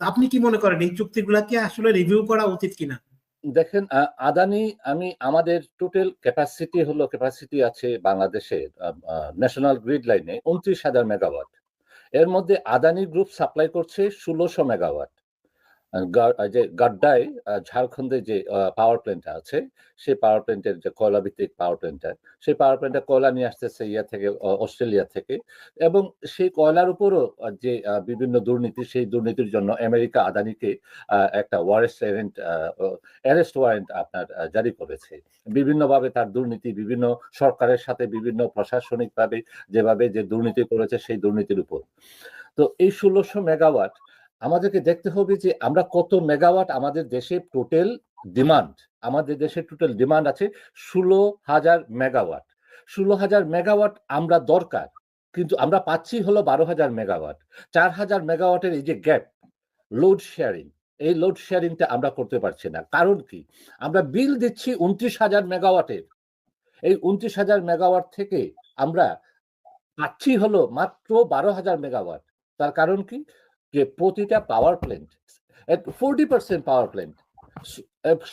আপনি কি মনে করেন, এই চুক্তিগুলা কি আসলে রিভিউ করা উচিত কিনা? দেখেন আদানি, আমি, আমাদের টোটাল ক্যাপাসিটি হলো ক্যাপাসিটি আছে বাংলাদেশের ন্যাশনাল গ্রিড লাইনে উনত্রিশ হাজার মেগাওয়াট এর মধ্যে আদানি গ্রুপ সাপ্লাই করছে ষোলোশো মেগাওয়াট যে গাড্ডায় ঝাড়খণ্ডে যে পাওয়ার প্ল্যান্টটা আছে সেই পাওয়ার প্ল্যান্টের যে কয়লা ভিত্তিক পাওয়ার প্ল্যান্টটা সেই পাওয়ার প্ল্যান্টটা কয়লা নিয়ে আসতেছে ইয়া থেকে অস্ট্রেলিয়া থেকে। এবং সেই কয়লার উপরও যে বিভিন্ন দুর্নীতি, সেই দুর্নীতির জন্য আমেরিকা আদানিকে একটা ওয়ারেস্ট অ্যারেস্ট ওয়ারেন্ট আপনার জারি করেছে। বিভিন্নভাবে তার দুর্নীতি, বিভিন্ন সরকারের সাথে বিভিন্ন প্রশাসনিকভাবে যেভাবে যে দুর্নীতি করেছে, সেই দুর্নীতির উপর। তো এই ষোলোশো মেগাওয়াট আমাদেরকে দেখতে হবে যে আমরা কত মেগাওয়াট আমাদের দেশে টোটাল ডিমান্ড আমাদের দেশে টোটাল ডিমান্ড আছে ষোলো হাজার মেগাওয়াট। ষোলো হাজার মেগাওয়াট আমরা দরকার, কিন্তু আমরা পাচ্ছি হলো বারো হাজার মেগাওয়াট। চার হাজার মেগাওয়াটের এই যে গ্যাপ লোড শেয়ারিং এই লোড শেয়ারিংটা আমরা করতে পারছি না। কারণ কি? আমরা বিল দিচ্ছি উনত্রিশ হাজার মেগাওয়াটের। এই উনত্রিশ হাজার মেগাওয়াট থেকে আমরা পাচ্ছি হলো মাত্র বারো হাজার মেগাওয়াট। তার কারণ কি? যে প্রতিটা power plant forty percent power plant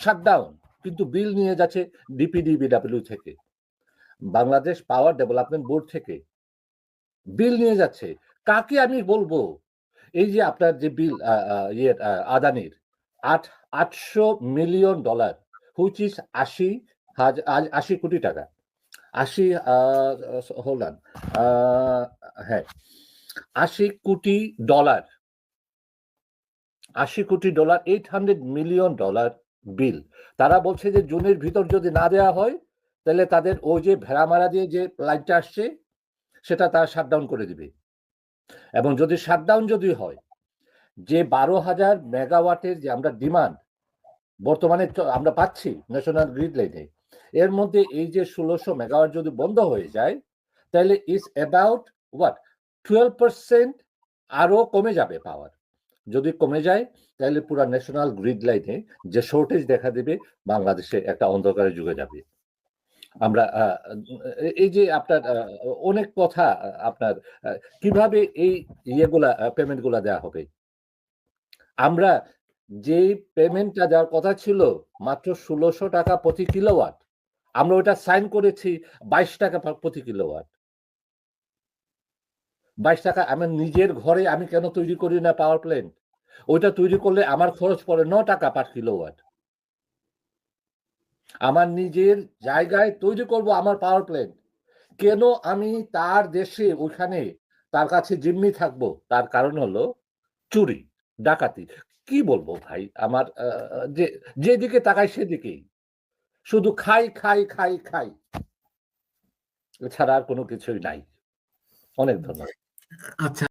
shutdown কিন্তু বিল নিয়ে যাচ্ছে ডিপিডিবিডাব্লিউ থেকে। বাংলাদেশ পাওয়ার ডেভেলপমেন্ট বোর্ড থেকে বিল নিয়ে যাচ্ছে। কাকে আমি বলব? এই যে আপনার যে বিল ইয়ে আদানির, আট, আটশো মিলিয়ন ডলার হুইচ ইজ আশি হাজার আশি কোটি টাকা। আশি হোল্ডান হ্যাঁ আশি কোটি ডলার আশি crore dollar eight hundred million dollar bill তারা বলছে যে জুনের ভিতর যদি না দেওয়া হয়, তাহলে তাদের ওই যে ভেড়ামারা দিয়ে যে লাইনটা আসছে, সেটা তারা শাটডাউন করে দিবে। এবং যদি শাটডাউন যদি হয়, যে বারো হাজার মেগাওয়াটের যে আমরা ডিমান্ড বর্তমানে আমরা পাচ্ছি ন্যাশনাল গ্রিড লাইনে এর মধ্যে এই যে ষোলোশো মেগাওয়াট যদি বন্ধ হয়ে যায়, তাহলে is about what twelve percent আরও কমে যাবে পাওয়ার যদি কমে যায়, তাহলে পুরো ন্যাশনাল গ্রিড লাইনে যে শর্টেজ দেখা দেবে, বাংলাদেশে একটা অন্ধকারের যুগে যাবে। আমরা এই যে আপনার অনেক কথা আপনার কীভাবে এই ইয়েগুলা পেমেন্টগুলা দেওয়া হবে? আমরা যে পেমেন্টটা দেওয়ার কথা ছিল, মাত্র ষোলোশো টাকা প্রতি কিলোওয়াট আমরা ওটা সাইন করেছি বাইশ টাকা প্রতি কিলোওয়াট বাইশ টাকা আমার নিজের ঘরে আমি কেন তৈরি করি না পাওয়ার প্ল্যান্ট ওইটা তৈরি করলে আমার খরচ পড়ে ন টাকা পার কিলোওয়াট আমার নিজের জায়গায় তৈরি করব আমার পাওয়ার প্ল্যান্ট কেন আমি তার দেশে ওইখানে তার কাছে জিম্মি থাকব? তার কারণ হলো চুরি, ডাকাতি। কি বলব ভাই? আমার যে, যেদিকে তাকাই সেদিকেই। শুধু খাই খাই খাই খাই। এছাড়া আর কোনো কিছুই নাই। অনেক ধন্যবাদ। আচ্ছা